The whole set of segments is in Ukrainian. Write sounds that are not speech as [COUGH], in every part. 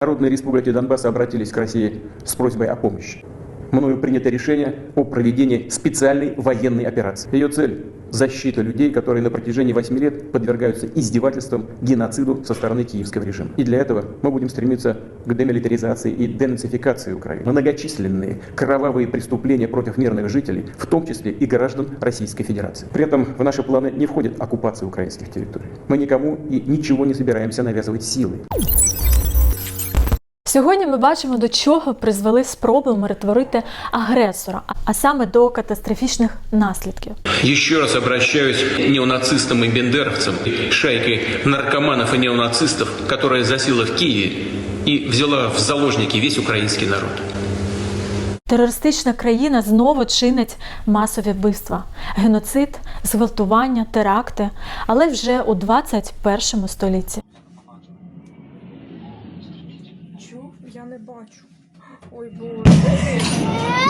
Народные республики Донбасса обратились к России с просьбой о помощи. Мною принято решение о проведении специальной военной операции. Ее цель – защита людей, которые на протяжении 8 лет подвергаются издевательствам, геноциду со стороны киевского режима. И для этого мы будем стремиться к демилитаризации и денацификации Украины. Многочисленные кровавые преступления против мирных жителей, в том числе и граждан Российской Федерации. При этом в наши планы не входит оккупация украинских территорий. Мы никому и ничего не собираемся навязывать силой. Сьогодні ми бачимо, до чого призвели спроби умиротворити агресора, а саме до катастрофічних наслідків. Еще раз обращаюсь неонацистам и бендеровцам, шайкой наркоманов и неонацистов, которая засела в Киеве и взяла в заложники весь украинский народ. Терористична країна знову чинить масові вбивства, геноцид, зґвалтування, теракти, але вже у 21 столітті. door.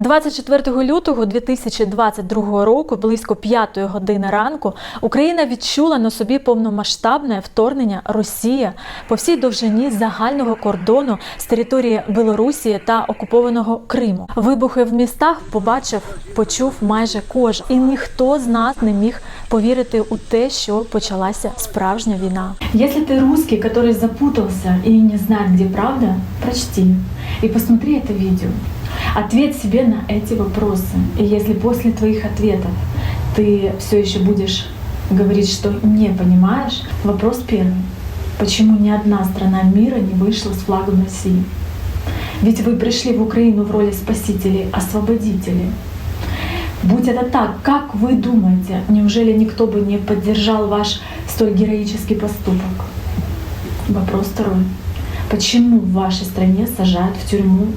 24 лютого 2022 року, близько 5 години ранку, Україна відчула на собі повномасштабне вторгнення Росії по всій довжині загального кордону з території Білорусі та окупованого Криму. Вибухи в містах побачив, почув майже кожен, і ніхто з нас не міг повірити у те, що почалася справжня війна. Якщо ти русский, який запутався і не знає, де правда, прочти і посмотри це відео. Ответь себе на эти вопросы. И если после твоих ответов ты все еще будешь говорить, что не понимаешь, вопрос первый. Почему ни одна страна мира не вышла с флагом России? Ведь вы пришли в Украину в роли спасителей, освободителей. Будь это так, как вы думаете, неужели никто бы не поддержал ваш столь героический поступок? Вопрос второй. Почему в вашей стране сажают в тюрьму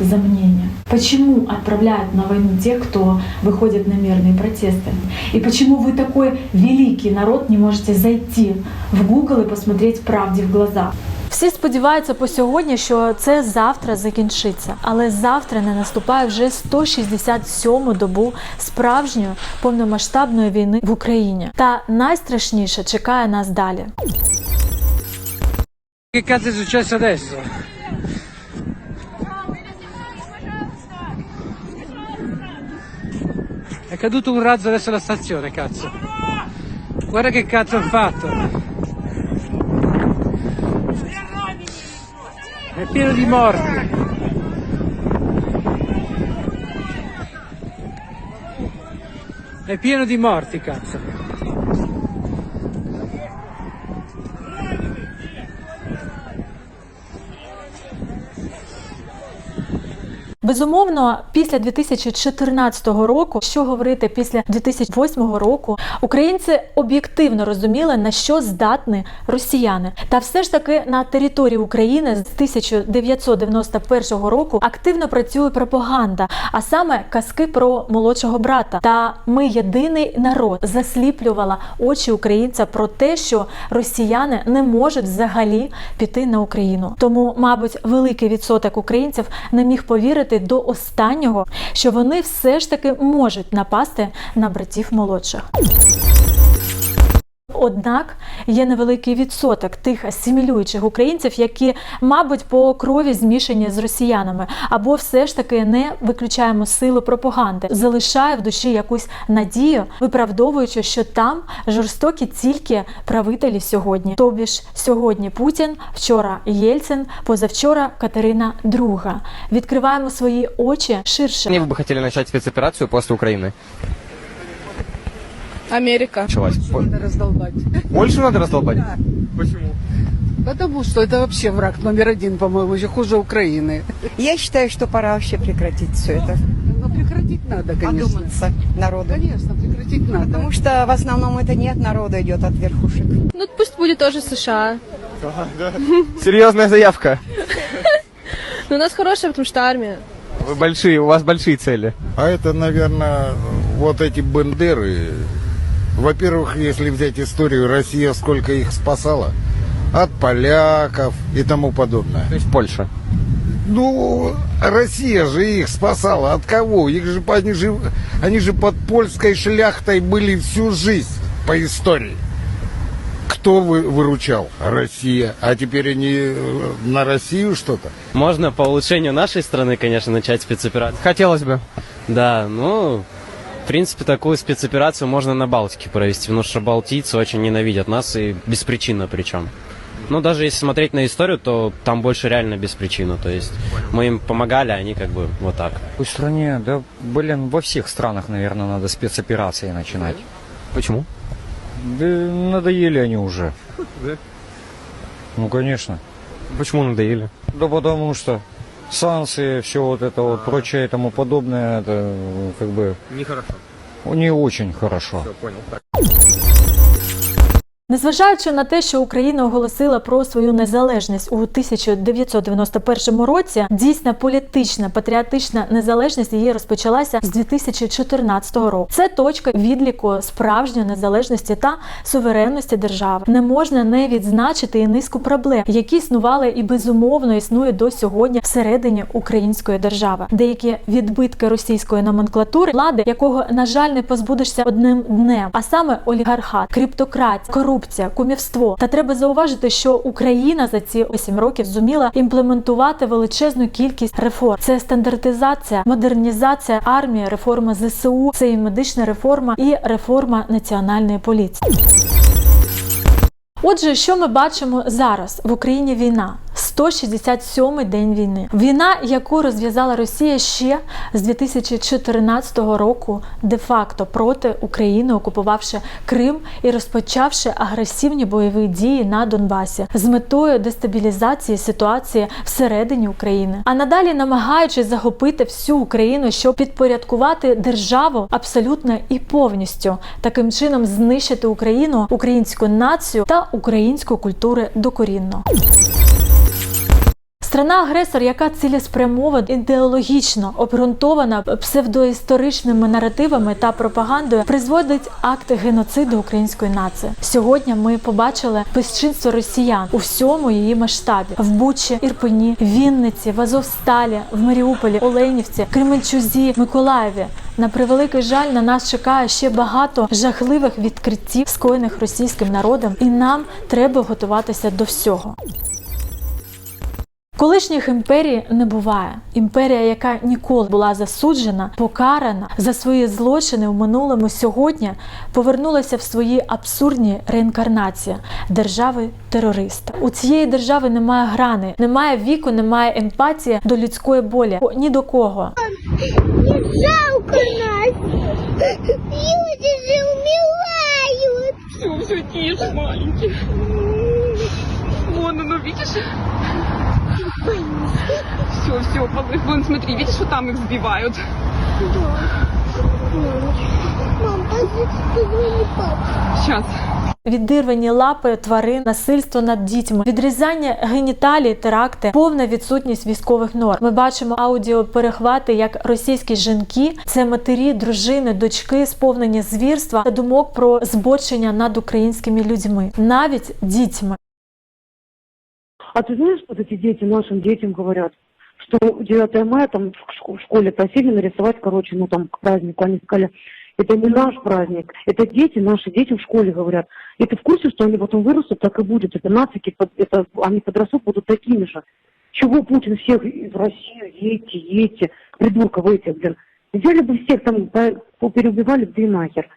за мнение? Почему отправляют на войну тех, кто выходит на мирные протесты? И почему вы такой великий народ не можете зайти в Google і посмотреть правді в глаза? Всі сподіваються по сьогодні, що це завтра закінчиться, але завтра не наступає вже 167-му добу справжньої повномасштабної війни в Україні. Та найстрашніше чекає нас далі. Che cazzo è successo È caduto un razzo adesso alla stazione, cazzo. Guarda che cazzo hanno fatto. È pieno di morti. È pieno di morti, cazzo. Безумовно, після 2014 року, що говорити після 2008 року, українці об'єктивно розуміли, на що здатні росіяни. Та все ж таки на території України з 1991 року активно працює пропаганда, а саме казки про молодшого брата. Та ми єдиний народ засліплювала очі українця про те, що росіяни не можуть взагалі піти на Україну. Тому, мабуть, великий відсоток українців не міг повірити до останнього, що вони все ж таки можуть напасти на братів молодших. Однак є невеликий відсоток тих асимілюючих українців, які, мабуть, по крові змішані з росіянами, або все ж таки не виключаємо силу пропаганди, залишає в душі якусь надію, виправдовуючи, що там жорстокі тільки правителі сьогодні. Тобі ж сьогодні Путін, вчора Єльцин, позавчора Катерина II. Відкриваємо свої очі ширше. Вы бы хотели начать спецоперацию после Украины? Америка. Началась. Надо раздолбать. Польшу надо раздолбать? Потому что это вообще враг номер один, по-моему, еще хуже Украины. Я считаю, что пора вообще прекратить все это. Но прекратить надо, конечно. Одуматься народу. Конечно, прекратить надо. Потому что в основном это не от народа идет, от верхушек. Ну пусть будет тоже США. [LAUGHS] Серьезная заявка. Но у нас хорошая, потому что армия. Вы большие, у вас большие цели. А это, наверное, вот эти бандеры. Во-первых, если взять историю, Россия сколько их спасала от поляков и тому подобное. То есть Польша. Ну, Россия же их спасала. От кого? Их же, они, же, они же под польской шляхтой были всю жизнь по истории. Кто вы, выручал? Россия. А теперь они э, на Россию что-то? Можно по улучшению нашей страны, конечно, начать спецоперацию. Хотелось бы. Да, ну, в принципе, такую спецоперацию можно на Балтике провести, потому что балтийцы очень ненавидят нас и беспричинно причем. Ну, даже если смотреть на историю, то там больше реально беспричинно. То есть мы им помогали, а они как бы вот так. В стране, да, блин, во всех странах, наверное, надо спецоперации начинать. Почему? Да надоели они уже. Ну, конечно. Почему надоели? Да потому что санкции, все вот это вот прочее и тому подобное, это э, как бы Нехорошо. не очень хорошо. понял. Незважаючи на те, що Україна оголосила про свою незалежність у 1991 році, дійсна політична патріотична незалежність її розпочалася з 2014 року. Це точка відліку справжньої незалежності та суверенності держави. Не можна не відзначити і низку проблем, які існували і безумовно існують до сьогодні всередині української держави. Деякі відбитки російської номенклатури, влади, якого на жаль не позбудешся одним днем, а саме олігархат, криптократія, корупція, кумівство. Та треба зауважити, що Україна за ці 8 років зуміла імплементувати величезну кількість реформ. Це стандартизація, модернізація армії, реформа ЗСУ, це і медична реформа, і реформа національної поліції. Отже, що ми бачимо зараз в Україні війна? 167-й день війни. Війна, яку розв'язала Росія ще з 2014 року, де-факто проти України, окупувавши Крим і розпочавши агресивні бойові дії на Донбасі з метою дестабілізації ситуації всередині України, а надалі намагаючись захопити всю Україну, щоб підпорядкувати державу абсолютно і повністю, таким чином знищити Україну, українську націю та українську культуру докорінно. Страна-агресор, яка цілеспрямовано ідеологічно обґрунтована псевдоісторичними наративами та пропагандою, призводить акти геноциду української нації. Сьогодні ми побачили безчинство росіян у всьому її масштабі в Бучі, Ірпені, Вінниці, в Азовсталі, в Маріуполі, Оленівці, Кременчузі, Миколаєві. На превеликий жаль, на нас чекає ще багато жахливих відкриттів, скоєних російським народом, і нам треба готуватися до всього. Колишніх імперій не буває. Імперія, яка ніколи була засуджена, покарана за свої злочини в минулому сьогодні, повернулася в свої абсурдні реінкарнації держави терориста. У цієї держави немає грани, немає віку, немає емпатії до людської болі ні до кого. Жалко нас! Люди же умирают! Все, все, тише, маленький. Вон оно? Все, все, вон, смотри, видишь, что там их сбивают? Сейчас. Відірвані лапи тварин, насильство над дітьми, відрізання геніталій, теракти, повна відсутність військових норм. Ми бачимо аудіоперехвати, як російські жінки, це матері, дружини, дочки, сповнені звірства та думок про збочення над українськими людьми, навіть дітьми. А ты знаешь, что эти дети нашим детям говорят? Что 9 мая там в шко- в школе просили нарисовать, короче, ну там к празднику. Они сказали, это не наш праздник, это дети, наши дети в школе говорят. И ты в курсе, что они потом вырастут, так и будет. Это нацики, это, они подрастут, будут такими же. Чего Путин всех в Россию, едьте, едьте, придурков этих, блин. Взяли бы всех там, переубивали бы и нахер.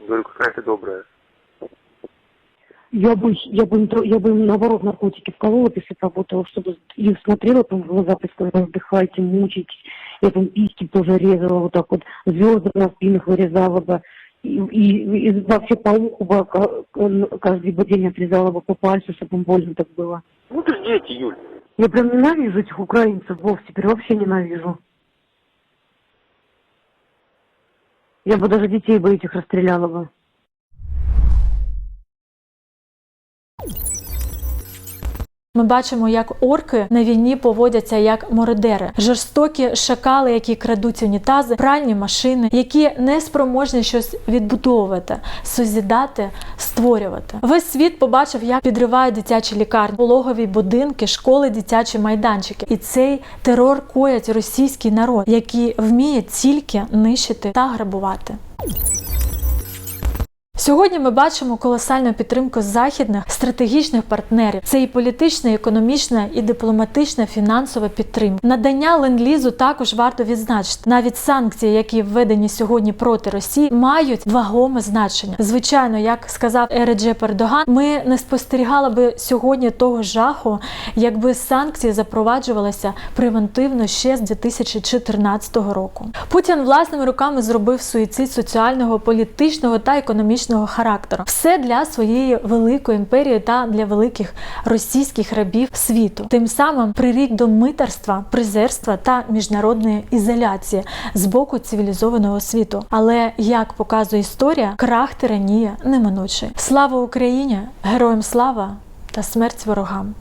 Говорю, какая ты добрая. Я бы, я бы, я бы наоборот наркотики вколола, если бы работала, чтобы их смотрела там в глаза, сказала, вздыхайте, мучайтесь. Я там письки тоже резала вот так вот, звезды на спинах вырезала бы. И, и, и вообще по уху бы ка- ка- каждый бы день отрезала бы по пальцу, чтобы им больно так было. Ну ты дети, Юль. Я прям ненавижу этих украинцев, Вов, теперь вообще ненавижу. Я бы даже детей бы этих расстреляла бы. Ми бачимо, як орки на війні поводяться як мародери, жорстокі шакали, які крадуть унітази, пральні машини, які не спроможні щось відбудовувати, созідати, створювати. Весь світ побачив, як підривають дитячі лікарні, пологові будинки, школи, дитячі майданчики. І цей терор коять російський народ, який вміє тільки нищити та грабувати. Сьогодні ми бачимо колосальну підтримку західних стратегічних партнерів. Це і політична, і економічна, і дипломатична, фінансова підтримка. Надання ленд-лізу також варто відзначити. Навіть санкції, які введені сьогодні проти Росії, мають вагоме значення. Звичайно, як сказав Ереджеп Ердоган, ми не спостерігали би сьогодні того жаху, якби санкції запроваджувалися превентивно ще з 2014 року. Путін власними руками зробив суїцид соціального, політичного та економічного характеру. Все для своєї великої імперії та для великих російських рабів світу. Тим самим прирік до митерства, призерства та міжнародної ізоляції з боку цивілізованого світу. Але як показує історія, крах тиранії неминучий. Слава Україні! Героям слава та смерть ворогам!